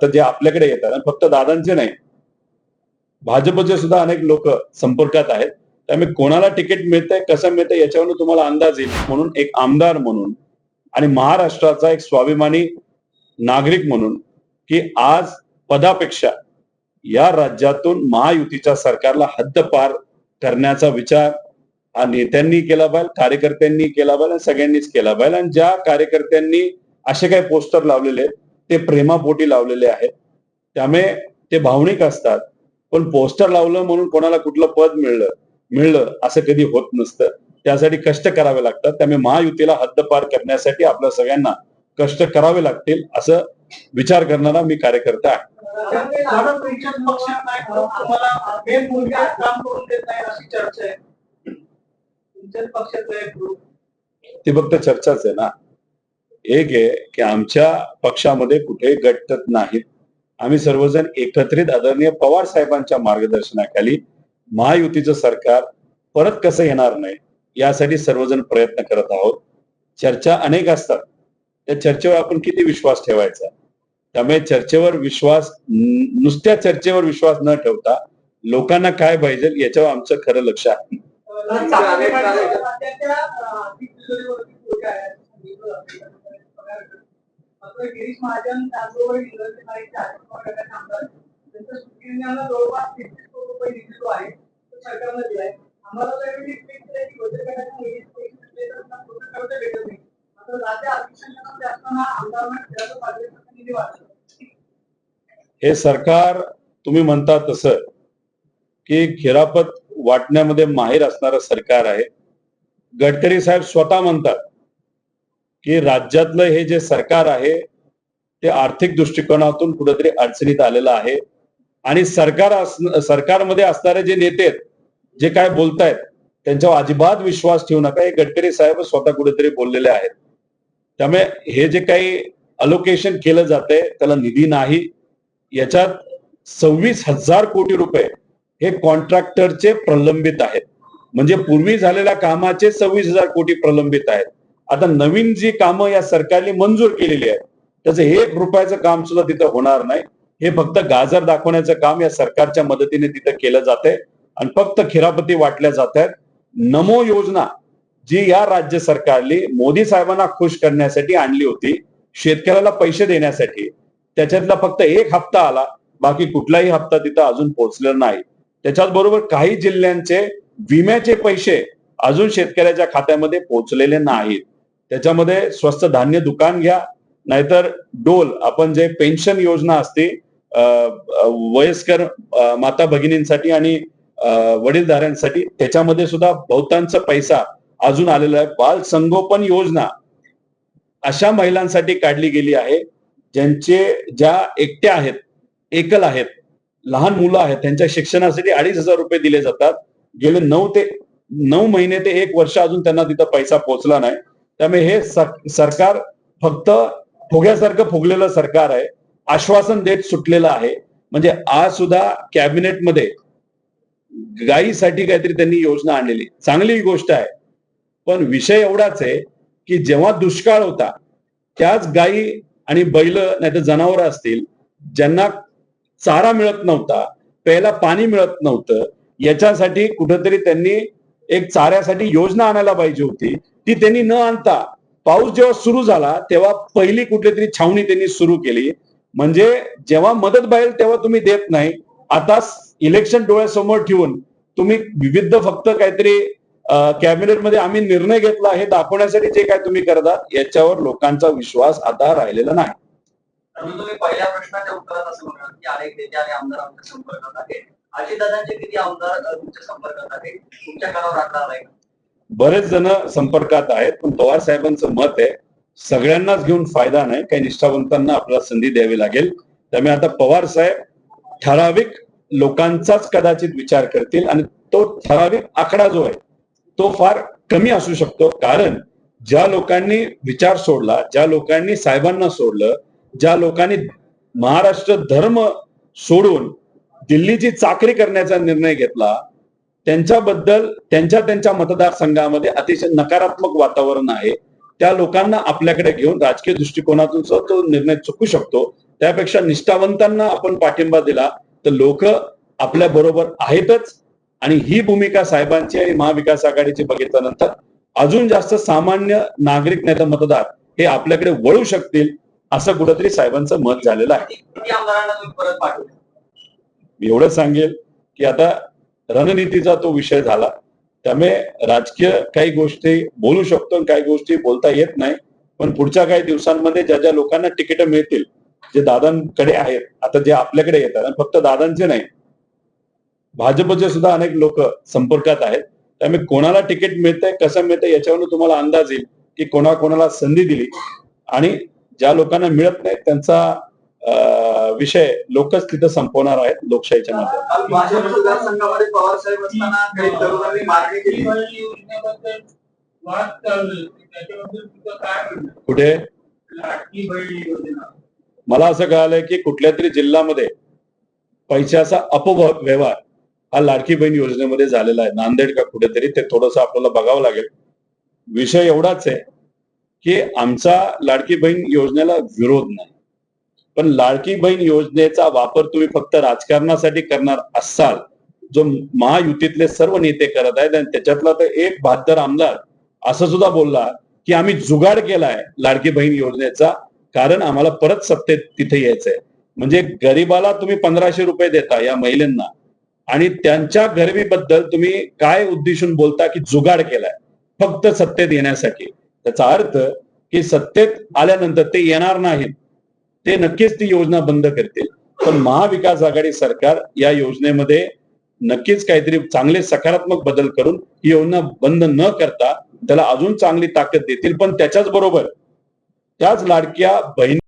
आता जे आपल्याकडे येतात फक्त दादांचे नाही भाजपचे सुद्धा अनेक लोक संपर्कात आहेत. त्यामुळे कोणाला तिकीट मिळतंय कसं मिळतंय याच्यावरून तुम्हाला अंदाज येईल. म्हणून एक आमदार म्हणून आणि महाराष्ट्राचा एक स्वाभिमानी नागरिक म्हणून की आज पदापेक्षा या राज्यातून महायुतीच्या सरकारला हद्दपार करण्याचा विचार हा नेत्यांनी केला पाहिजे कार्यकर्त्यांनी केला पाहिजे आणि सगळ्यांनीच केला पाहिजे. आणि ज्या कार्यकर्त्यांनी असे काही पोस्टर लावलेले आहेत ते प्रेमापोटी लावलेले आहेत. त्यामुळे ते भावनिक असतात. पण पोस्टर लावलं म्हणून कोणाला कुठलं पद मिळलं मिळलं असं कधी होत नसतं. त्यासाठी कष्ट करावे लागतात. त्यामुळे महायुतीला हद्दपार करण्यासाठी आपल्या सगळ्यांना कष्ट करावे लागतील असं विचार करणारा मी कार्यकर्ता आहे. ती फक्त चर्चाच आहे ना. एक आहे की आमच्या पक्षामध्ये कुठे गटत नाहीत. आम्ही सर्वजण एकत्रित आदरणीय पवार साहेबांच्या मार्गदर्शनाखाली महायुतीचं सरकार परत कसं येणार नाही यासाठी सर्वजण प्रयत्न करत आहोत. चर्चा अनेक असतात. त्या चर्चेवर आपण किती विश्वास ठेवायचा? त्यामुळे चर्चेवर विश्वास नुसत्या चर्चेवर विश्वास न ठेवता लोकांना काय पाहिजे याच्यावर आमचं खरं लक्ष आहे. गिरीश महाजन त्याचबरोबर आमदार त्यांच्या सुट्टीला जवळपास तेहतीस कोटी रुपये निधी जो आहे तो सरकारनं दिलाय आम्हाला तर एवढी की बचत गटाच्या पैसे कर्ज भेटत नाही. मात्र राज्य असताना आमदारांना खेळाचं निधी हे सरकार तुम्ही म्हणता तसं की खिरापत वाटण्यामध्ये माहीर असणारं सरकार आहे. गडकरी साहेब स्वतः म्हणतात की राज्यातलं हे जे सरकार आहे ते आर्थिक दृष्टिकोनातून कुठेतरी अडचणीत आलेलं आहे. आणि सरकार सरकारमध्ये असणारे जे नेते आहेत जे काय बोलतायत त्यांच्यावर अजिबात विश्वास ठेवू नका. हे गडकरी साहेब स्वतः कुठेतरी बोललेले आहेत. त्यामुळे हे जे काही अलोकेशन केलं जाते त्याला निधी नाही. याच्यात सव्वीस हजार कोटी रुपये हे कॉन्ट्रॅक्टरचे प्रलंबित आहेत. म्हणजे पूर्वी झालेल्या कामाचे सव्वीस हजार कोटी प्रलंबित आहेत. आता नवीन जी कामं या सरकारने मंजूर केलेली आहेत त्याचं एक रुपयाचं काम सुद्धा तिथं होणार नाही. हे फक्त गाजर दाखवण्याचं काम या सरकारच्या मदतीने तिथं केलं जातंय आणि फक्त खिरापती वाटल्या जात आहेत नमो योजना जी या राज्य सरकारने मोदी साहेबांना खुश करण्यासाठी आणली होती शेतकऱ्याला पैसे देण्यासाठी त्याच्यातला फक्त एक हप्ता आला बाकी कुठलाही हप्ता तिथं अजून पोहोचलेला नाही. त्याच्याच बरोबर काही जिल्ह्यांचे विम्याचे पैसे अजून शेतकऱ्याच्या खात्यामध्ये पोहोचलेले नाहीत. त्याच्यामध्ये स्वस्त धान्य दुकान घ्या नाहीतर डोल आपण जे पेन्शन योजना असते वयस्कर माता भगिनींसाठी आणि वडीलधाऱ्यांसाठी त्याच्यामध्ये सुद्धा बहुतांश पैसा अजून आलेला आहे. बाल संगोपन योजना अशा महिलांसाठी काढली गेली आहे ज्यांचे ज्या एकट्या आहेत एकल आहेत लहान मुलं आहेत त्यांच्या शिक्षणासाठी अडीच हजार रुपये दिले जातात. गेले नऊ ते नऊ महिने ते एक वर्ष अजून त्यांना तिथं पैसा पोहोचला नाही. त्यामुळे हे सरकार फक्त फुग्यासारखं फुगलेलं सरकार आहे. आश्वासन देत सुटलेलं आहे. म्हणजे आज सुद्धा कॅबिनेटमध्ये गायीसाठी काहीतरी त्यांनी योजना आणलेली. चांगली गोष्ट आहे. पण विषय एवढाच आहे की जेव्हा दुष्काळ होता त्याच गायी आणि बैल नाही तर जनावरं असतील ज्यांना चारा मिळत नव्हता प्यायला पाणी मिळत नव्हतं याच्यासाठी कुठंतरी त्यांनी एक चाऱ्यासाठी योजना आणायला पाहिजे होती. ती त्यांनी न आणता पाऊस जेव्हा सुरू झाला तेव्हा पहिली कुठली तरी छावणी त्यांनी सुरू केली. म्हणजे जेव्हा मदत पाहिजे तेव्हा तुम्ही देत नाही. आता इलेक्शन डोळ्यासमोर ठेवून तुम्ही विविध फक्त काहीतरी कॅबिनेटमध्ये आम्ही निर्णय घेतला हे दाखवण्यासाठी जे काय तुम्ही करता याच्यावर लोकांचा विश्वास आता राहिलेला नाही. तुम्ही पहिल्या प्रश्नाच्या उत्तरात असं म्हणाल की अनेक नेते आणि आमदार आमच्या संपर्कात आहेत अजितदादांचे किती आमदार तुमच्या संपर्कात आहेत तुमच्या कानावर राखणार नाही बरेच जण संपर्कात आहेत पण पवार साहेबांचं मत आहे सगळ्यांनाच घेऊन फायदा नाही काही निष्ठावंतांना आपल्याला संधी द्यावी लागेल. त्यामुळे आता पवार साहेब ठराविक लोकांचाच कदाचित विचार करतील आणि तो ठराविक आकडा जो आहे तो फार कमी असू शकतो. कारण ज्या लोकांनी विचार सोडला ज्या लोकांनी साहेबांना सोडलं ज्या लोकांनी महाराष्ट्र धर्म सोडून दिल्लीची चाकरी करण्याचा निर्णय घेतला त्यांच्याबद्दल त्यांच्या त्यांच्या मतदारसंघामध्ये अतिशय नकारात्मक वातावरण आहे. त्या लोकांना आपल्याकडे घेऊन राजकीय दृष्टिकोनातून तो निर्णय चुकू शकतो त्यापेक्षा निष्ठावंतांना आपण पाठिंबा दिला तर लोक आपल्या बरोबर आहेतच. आणि ही भूमिका साहेबांची आणि महाविकास आघाडीची बघितल्यानंतर अजून जास्त सामान्य नागरिक नाही तर मतदार हे आपल्याकडे वळू शकतील असं कुठंतरी साहेबांचं मत झालेलं आहे. एवढं सांगेल की आता रणनीतीचा तो विषय झाला. त्यामुळे राजकीय काही गोष्टी बोलू शकतो आणि काही गोष्टी बोलता येत नाही. पण पुढच्या काही दिवसांमध्ये ज्या ज्या लोकांना तिकीट मिळतील जे दादांकडे आहेत आता जे आपल्याकडे येतात आणि फक्त दादांचे नाही भाजपचे सुद्धा अनेक लोक संपर्कात आहेत. त्यामुळे कोणाला तिकीट मिळतंय कसं मिळतंय याच्यावरून तुम्हाला अंदाज येईल की कोणा कोणाला संधी दिली. आणि ज्या लोकांना मिळत नाही त्यांचा विषय लोकच तिथं संपवणार आहेत लोकशाहीच्या मतदारसंघामध्ये पवार साहेब असताना काही तरुणांनी मागणी केली. कुठे? लाडकी बहीण योजना. मला असं कळालंय की कुठल्या तरी जिल्ह्यामध्ये पैशाचा अपव्यवहार हा लाडकी बहीण योजनेमध्ये झालेला आहे. नांदेड का कुठेतरी ते थोडस आपल्याला बघावं लागेल. विषय एवढाच आहे की आमचा लाडकी बहीण योजनेला विरोध नाही. पण लाडकी बहीण योजनेचा वापर तुम्ही फक्त राजकारणासाठी करणार असाल जो महायुतीतले सर्व नेते करत आहेत आणि त्याच्यातला तर एक बहात्तर आमदार असं सुद्धा बोलला की आम्ही जुगाड केलाय लाडकी बहीण योजनेचा कारण आम्हाला परत सत्तेत तिथे यायचंय. म्हणजे गरीबाला तुम्ही पंधराशे रुपये देता या महिलांना आणि त्यांच्या गरिबीबद्दल तुम्ही काय उद्देशून बोलता की जुगाड केलाय? फक्त सत्तेत येण्यासाठी. त्याचा अर्थ की सत्तेत आल्यानंतर ते येणार नाहीत. ते नक्कीच ती योजना बंद करतील. पण महाविकास आघाडी सरकार या योजनेमध्ये नक्कीच काहीतरी चांगले सकारात्मक बदल करून ही योजना बंद न करता त्याला अजून चांगली ताकद देतील. पण त्याच्याच बरोबर त्याच लाडक्या बहिणी